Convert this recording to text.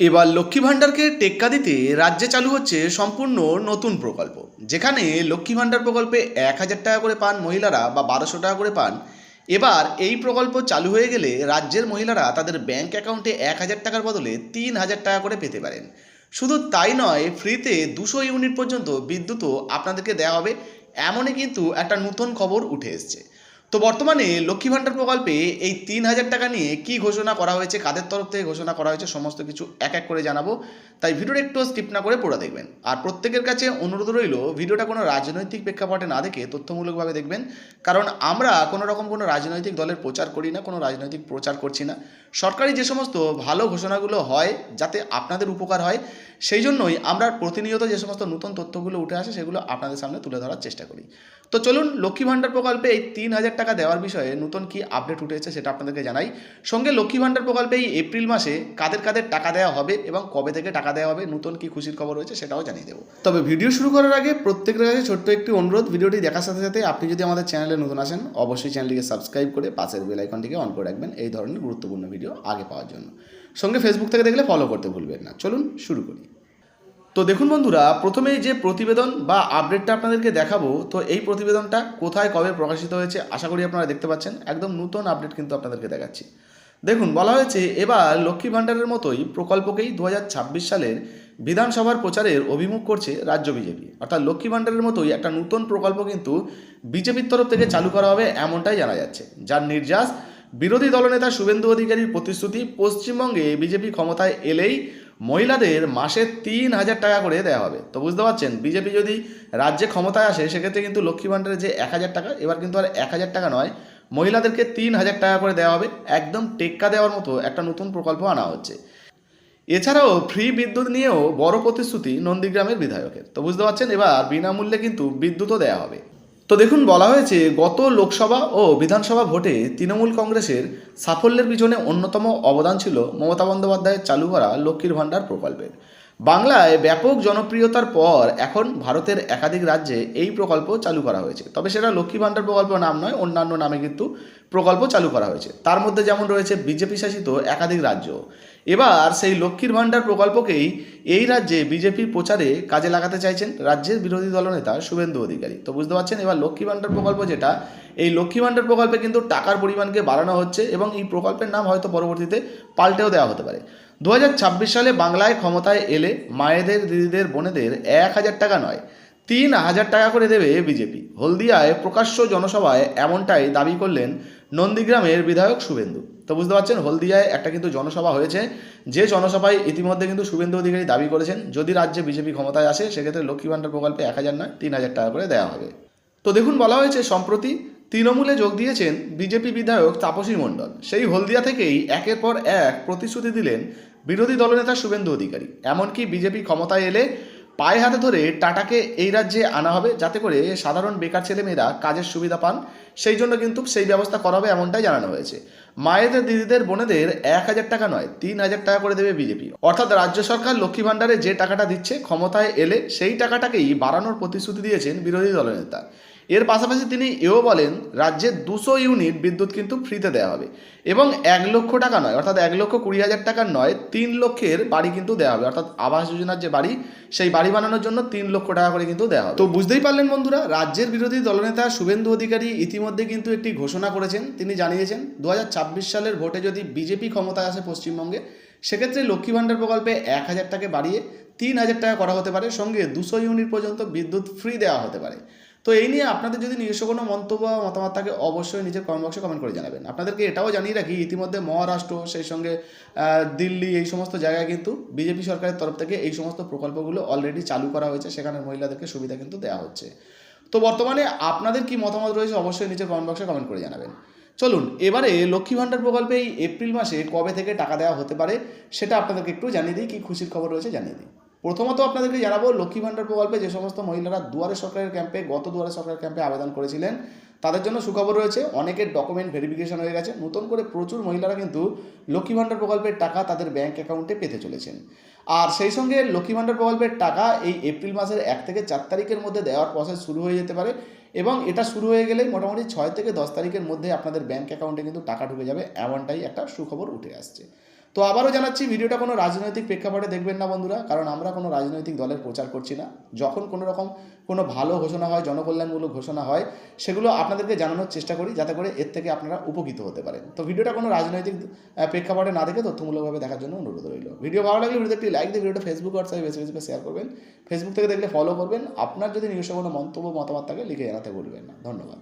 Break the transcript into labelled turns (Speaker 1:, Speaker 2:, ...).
Speaker 1: এবার লক্ষ্মী ভাণ্ডারকে টেক্কা দিতে রাজ্যে চালু হচ্ছে সম্পূর্ণ নতুন প্রকল্প। যেখানে লক্ষ্মী ভাণ্ডার প্রকল্পে এক হাজার টাকা করে পান মহিলারা বা বারোশো টাকা করে পান। এবার এই প্রকল্প চালু হয়ে গেলে রাজ্যের মহিলারা তাদের ব্যাংক অ্যাকাউন্টে এক হাজার টাকার বদলে তিন হাজার টাকা করে পেতে পারেন। শুধু তাই নয়, ফ্রিতে দুশো ইউনিট পর্যন্ত বিদ্যুৎও আপনাদেরকে দেওয়া হবে। এমনই কিন্তু একটা নতুন খবর উঠে এসছে। তো বর্তমানে লক্ষ্মী ভাণ্ডার প্রকল্পে এই তিন হাজার টাকা নিয়ে কি ঘোষণা করা হয়েছে, কাদের তরফ থেকে ঘোষণা করা হয়েছে, সমস্ত কিছু এক এক করে জানাব। তাই ভিডিওটা একটু স্কিপ না করে পড়ে দেখবেন। আর প্রত্যেকের কাছে অনুরোধ রইল, ভিডিওটা কোনো রাজনৈতিক প্রেক্ষাপটে না দেখে তথ্যমূলকভাবে দেখবেন। কারণ আমরা কোনো রকম কোনো রাজনৈতিক দলের প্রচার করি না, কোনো রাজনৈতিক প্রচার করছি না। সরকারি যে সমস্ত ভালো ঘোষণাগুলো হয়, যাতে আপনাদের উপকার হয়, সেই জন্যই আমরা প্রতিনিয়ত যে সমস্ত নতুন তথ্যগুলো উঠে আসে, সেগুলো আপনাদের সামনে তুলে ধরার চেষ্টা করি। তো চলুন লক্ষ্মী ভাণ্ডার প্রকল্পে এই তিন হাজার টাকা দেওয়ার বিষয়ে নতুন কি আপডেট উঠেছে সেটা আপনাদেরকে জানাই। সঙ্গে লক্ষ্মী ভাণ্ডার প্রকল্পে এই এপ্রিল মাসে কাদের কাদের টাকা দেওয়া হবে এবং কবে থেকে টাকা দেওয়া হবে, নতুন কি খুশির খবর রয়েছে সেটাও জানিয়ে দেবো। তবে ভিডিও শুরু করার আগে প্রত্যেকের কাছে ছোট্ট একটি অনুরোধ, ভিডিওটি দেখার সাথে সাথে আপনি যদি আমাদের চ্যানেলে নতুন আসেন, অবশ্যই চ্যানেলটিকে সাবস্ক্রাইব করে পাশের বেল আইকনটিকে অন করে রাখবেন এই ধরনের গুরুত্বপূর্ণ ভিডিও আগে পাওয়ার জন্য। সঙ্গে ফেসবুক থেকে দেখলে ফলো করতে ভুলবেন না। চলুন শুরু করি। তো দেখুন বন্ধুরা, প্রথমেই যে প্রতিবেদন বা আপডেটটা আপনাদেরকে দেখাবো, তো এই প্রতিবেদনটা কোথায়, কবে প্রকাশিত হয়েছে, আশা করি আপনারা দেখতে পাচ্ছেন, একদম নতুন আপডেট কিন্তু আপনাদেরকে দেখাচ্ছি। দেখুন, বলা হয়েছে, এবার লক্ষ্মী ভাণ্ডারের মতোই প্রকল্পকেই দু হাজার ছাব্বিশ সালের বিধানসভার প্রচারের অভিমুখ করছে রাজ্য বিজেপি। অর্থাৎ লক্ষ্মী ভাণ্ডারের মতোই একটা নতুন প্রকল্প কিন্তু বিজেপির তরফ থেকে চালু করা হবে এমনটাই জানা যাচ্ছে। যার নির্যাস বিরোধী দলনেতা শুভেন্দু অধিকারীর প্রতিশ্রুতি পশ্চিমবঙ্গে বিজেপি ক্ষমতায় এলেই মহিলাদের মাসে তিন হাজার টাকা করে দেওয়া হবে। তো বুঝতে পারছেন? বিজেপি যদি রাজ্যে ক্ষমতায় আসে, সেক্ষেত্রে কিন্তু লক্ষ্মী ভাণ্ডারের যে এক হাজার টাকা, এবার কিন্তু আর এক হাজার টাকা নয়, মহিলাদেরকে তিন হাজার টাকা করে দেওয়া হবে। একদম টেক্কা দেওয়ার মতো একটা নতুন প্রকল্প আনা হচ্ছে। এছাড়াও ফ্রি বিদ্যুৎ নিয়েও বড় প্রতিশ্রুতি নন্দীগ্রামের বিধায়কের। তো বুঝতে পারছেন? এবার বিনামূল্যে কিন্তু বিদ্যুৎও দেওয়া হবে। তো দেখুন, বলা হয়েছে গত লোকসভা ও বিধানসভা ভোটে তৃণমূল কংগ্রেসের সাফল্যের পিছনে অন্যতম অবদান ছিল মমতা বন্দ্যোপাধ্যায়ের চালু করা লক্ষ্মীর ভাণ্ডার প্রকল্পের। বাংলায় ব্যাপক জনপ্রিয়তার পর এখন ভারতের একাধিক রাজ্যে এই প্রকল্প চালু করা হয়েছে। তবে সেটা লক্ষ্মী ভাণ্ডার প্রকল্প নাম নয়, অন্যান্য নামে কিন্তু প্রকল্প চালু করা হয়েছে। তার মধ্যে যেমন রয়েছে বিজেপি শাসিত একাধিক রাজ্য। এবার সেই লক্ষ্মীর ভাণ্ডার প্রকল্পকেই এই রাজ্যে বিজেপির প্রচারে কাজে লাগাতে চাইছেন রাজ্যের বিরোধী দলনেতা শুভেন্দু অধিকারী। তো বুঝতে পারছেন, এবার লক্ষ্মী ভাণ্ডার প্রকল্প যেটা এই লক্ষ্মী ভাণ্ডার প্রকল্পে কিন্তু টাকার পরিমাণকে বাড়ানো হচ্ছে এবং এই প্রকল্পের নাম হয়তো পরবর্তীতে পাল্টেও দেওয়া হতে পারে। দু হাজার ছাব্বিশ সালে বাংলায় ক্ষমতায় এলে মায়েদের, দিদিদের, বোনেদের এক হাজার টাকা নয়, তিন হাজার টাকা করে দেবে বিজেপি। হলদিয়ায় প্রকাশ্য জনসভায় এমনটাই দাবি করলেন নন্দীগ্রামের বিধায়ক শুভেন্দু। তো বুঝতে পারছেন, হলদিয়ায় একটা কিন্তু জনসভা হয়েছে। যে জনসভায় ইতিমধ্যে কিন্তু শুভেন্দু অধিকারী দাবি করেছেন, যদি রাজ্যে বিজেপি ক্ষমতায় আসে, সেক্ষেত্রে লক্ষ্মী ভাণ্ডার প্রকল্পে এক হাজার নয়, তিন হাজার টাকা করে দেওয়া হবে। তো দেখুন, বলা হয়েছে, সম্প্রতি তৃণমূলে যোগ দিয়েছেন বিজেপি বিধায়ক তাপসী মণ্ডল। সেই হলদিয়া থেকেই একের পর এক প্রতিশ্রুতি দিলেন বিরোধী দলনেতা শুভেন্দু অধিকারী। এমনকি বিজেপি ক্ষমতায় এলে পায়ে হাতে ধরে টাটাকে এই রাজ্যে আনা হবে, যাতে করে সাধারণ বেকার ছেলেমেয়েরা কাজের সুবিধা পান। সেই জন্য কিন্তু সেই ব্যবস্থা করা হবে এমনটাই জানানো হয়েছে। মায়েদের দিদিদের বোনেদের এক হাজার টাকা নয়, তিন হাজার টাকা করে দেবে বিজেপি। অর্থাৎ রাজ্য সরকার লক্ষ্মী ভাণ্ডারে যে টাকাটা দিচ্ছে, ক্ষমতায় এলে সেই টাকাটাকেই বাড়ানোর প্রতিশ্রুতি দিয়েছেন বিরোধী দলনেতা। এর পাশাপাশি তিনি এও বলেন, রাজ্যে দুশো ইউনিট বিদ্যুৎ কিন্তু ফ্রিতে দেওয়া হবে। এবং এক লক্ষ টাকা নয়, অর্থাৎ এক লক্ষ কুড়ি হাজার টাকা নয়, তিন লক্ষের বাড়ি কিন্তু দেওয়া হবে। অর্থাৎ আবাস যোজনার যে বাড়ি, সেই বাড়ি বানানোর জন্য তিন লক্ষ টাকা করে কিন্তু দেওয়া হবে। তো বুঝতেই পারলেন বন্ধুরা, রাজ্যের বিরোধী দলনেতা শুভেন্দু অধিকারী ইতিমধ্যে কিন্তু একটি ঘোষণা করেছেন। তিনি জানিয়েছেন দু হাজার ছাব্বিশ সালের ভোটে যদি বিজেপি ক্ষমতায় আসে পশ্চিমবঙ্গে, সেক্ষেত্রে লক্ষ্মী ভাণ্ডার প্রকল্পে এক হাজার টাকা বাড়িয়ে তিন হাজার টাকা করা হতে পারে। সঙ্গে দুশো ইউনিট পর্যন্ত বিদ্যুৎ ফ্রি দেওয়া হতে পারে। তো এই নিয়ে আপনাদের যদি নিজস্ব কোনো মন্তব্য বা মতামত থাকে, অবশ্যই নিজের কমেন্ট বক্সে কমেন্ট করে জানাবেন। আপনাদেরকে এটাও জানিয়ে রাখি, ইতিমধ্যে মহারাষ্ট্র, সেই সঙ্গে দিল্লি, এই সমস্ত জায়গায় কিন্তু বিজেপি সরকারের তরফ থেকে এই সমস্ত প্রকল্পগুলো অলরেডি চালু করা হয়েছে। সেখানে মহিলাদেরকে সুবিধা কিন্তু দেওয়া হচ্ছে। তো বর্তমানে আপনাদের কি মতামত রয়েছে, অবশ্যই নিচে কমেন্ট বক্সে কমেন্ট করে জানাবেন। চলুন, এবারে লক্ষ্মী ভাণ্ডার প্রকল্পে এই এপ্রিল মাসে কবে থেকে টাকা দেওয়া হতে পারে, সেটা আপনাদেরকে একটু জানিয়ে দিই, কি খুশির খবর রয়েছে জানিয়ে দিই। প্রথমত আপনাদেরকে জানাব, লক্ষ্মী ভাণ্ডার প্রকল্পে যে সমস্ত মহিলারা দুয়ারে সরকারের ক্যাম্পে গত দুয়ারে সরকার ক্যাম্পে আবেদন করেছিলেন, তাদের জন্য সুখবর রয়েছে, অনেকের ডকুমেন্ট ভেরিফিকেশন হয়ে গেছে, নতুন করে প্রচুর মহিলারা কিন্তু লক্ষ্মী ভাণ্ডার প্রকল্পের টাকা তাদের ব্যাংক অ্যাকাউন্টে পেতে চলেছেন। আর সেই সঙ্গে লক্ষ্মী ভাণ্ডার প্রকল্পের টাকা এই এপ্রিল মাসের এক থেকে চার তারিখের মধ্যে দেওয়ার প্রসেস শুরু হয়ে যেতে পারে এবং এটা শুরু হয়ে গেলেই মোটামুটি ছয় থেকে দশ তারিখের মধ্যে আপনাদের ব্যাংক অ্যাকাউন্টে কিন্তু টাকা ঢুকে যাবে, এমনটাই একটা সুখবর উঠে আসছে। তো আবারও জানাচ্ছি, ভিডিওটা কোনো রাজনৈতিক প্রেক্ষাপটে দেখবেন না বন্ধুরা, কারণ আমরা কোনো রাজনৈতিক দলের প্রচার করছি না। যখন কোনো রকম কোনো ভালো ঘোষণা হয়, জনকল্যাণমূলক ঘোষণা হয়, সেগুলো আপনাদেরকে জানানোর চেষ্টা করি, যাতে করে এর থেকে আপনারা উপকৃত হতে পারেন। তো ভিডিওটা কোনো রাজনৈতিক প্রেক্ষাপটে না দেখে তথ্যমূলকভাবে দেখার জন্য অনুরোধ রইল। ভিডিও ভালো লাগলে ভিডিওতে একটি লাইক দিয়ে ভিডিওটা ফেসবুক হোয়াটসঅ্যাপে বেশি বেশি শেয়ার করবেন। ফেসবুক থেকে দেখলে ফলো করবেন। আপনার যদি নিজস্ব কোনো মন্তব্য, মতামত থাকে, লিখে জানাতে ভুলবেন না। ধন্যবাদ।